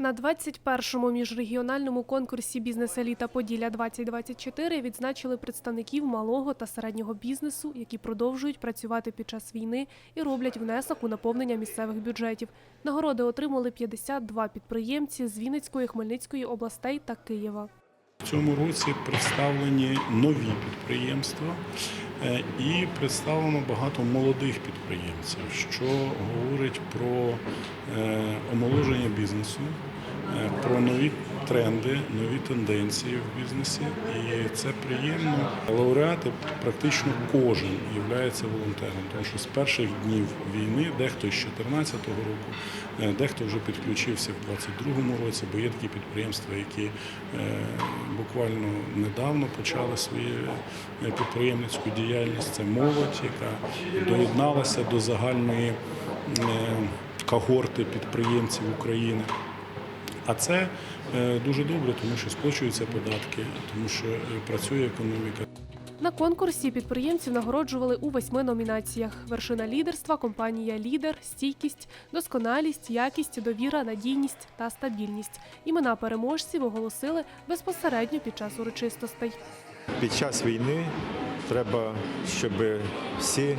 На 21-му міжрегіональному конкурсі «Бізнес-еліта Поділля 2024 відзначили представників малого та середнього бізнесу, які продовжують працювати під час війни і роблять внесок у наповнення місцевих бюджетів. Нагороди отримали 52 підприємці з Вінницької, Хмельницької областей та Києва. Цьому році представлені нові підприємства е, і представлено багато молодих підприємців, що говорить про е, омоложення бізнесу, е, про нові тренди, нові тенденції в бізнесі. І це приємно. Лауреати практично кожен є волонтером, тому що з перших днів війни дехто з 2014 року, е, дехто вже підключився в 2022 році, бо є такі підприємства, які е, буквально недавно почали свою е, підприємницьку діяльність. Це молодь, яка доєдналася до загальної когорти підприємців України. А це е, дуже добре, тому що сплачуються податки, тому що е, працює економіка. На конкурсі підприємців нагороджували у восьми номінаціях: вершина лідерства, компанія лідер, стійкість, досконалість, якість, довіра, надійність та стабільність. Імена переможців оголосили безпосередньо під час урочистостей. Під час війни треба, щоб всі,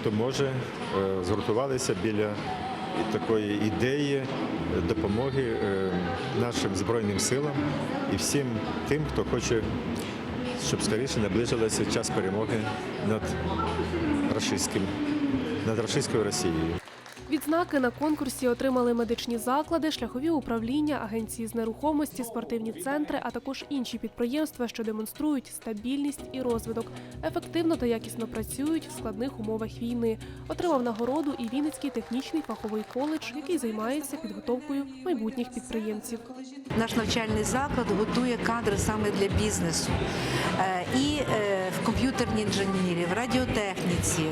хто може, е, згуртувалися біля такої ідеї допомоги е, нашим Збройним силам і всім тим, хто хоче, щоб скоріше наближилося час перемоги над рашистським, над рашистською Росією. Відзнаки на конкурсі отримали медичні заклади, шляхові управління, агенції з нерухомості, спортивні центри, а також інші підприємства, що демонструють стабільність і розвиток, ефективно та якісно працюють в складних умовах війни. Отримав нагороду і Вінницький технічний фаховий коледж, який займається підготовкою майбутніх підприємців. Наш навчальний заклад готує кадри саме для бізнесу. Е, І е, в комп'ютерній інженерії, в радіотехніці,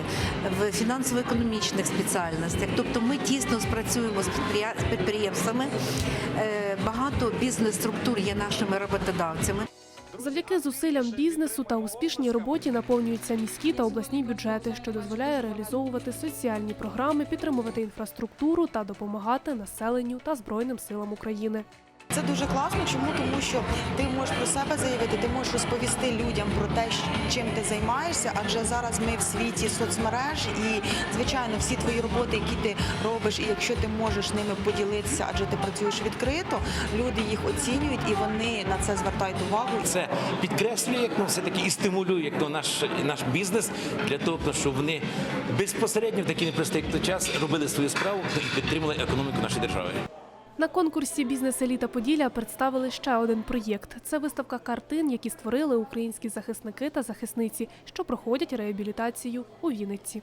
в фінансово-економічних спеціальностях. Тобто ми тісно спрацюємо з підприємствами. Е, Багато бізнес-структур є нашими роботодавцями. Завдяки зусиллям бізнесу та успішній роботі наповнюються міські та обласні бюджети, що дозволяє реалізовувати соціальні програми, підтримувати інфраструктуру та допомагати населенню та збройним силам України. Це дуже класно. Чому? Тому що ти можеш про себе заявити, ти можеш розповісти людям про те, чим ти займаєшся. Адже зараз ми в світі соцмереж, і звичайно, всі твої роботи, які ти робиш, і якщо ти можеш ними поділитися, адже ти працюєш відкрито, люди їх оцінюють і вони на це звертають увагу. Це підкреслює як ну, все таки і стимулює як ну, наш наш бізнес для того, щоб вони безпосередньо в такий непростий час робили свою справу і підтримали економіку нашої держави. На конкурсі Бізнес-еліта Поділля представили ще один проєкт. Це виставка картин, які створили українські захисники та захисниці, що проходять реабілітацію у Вінниці.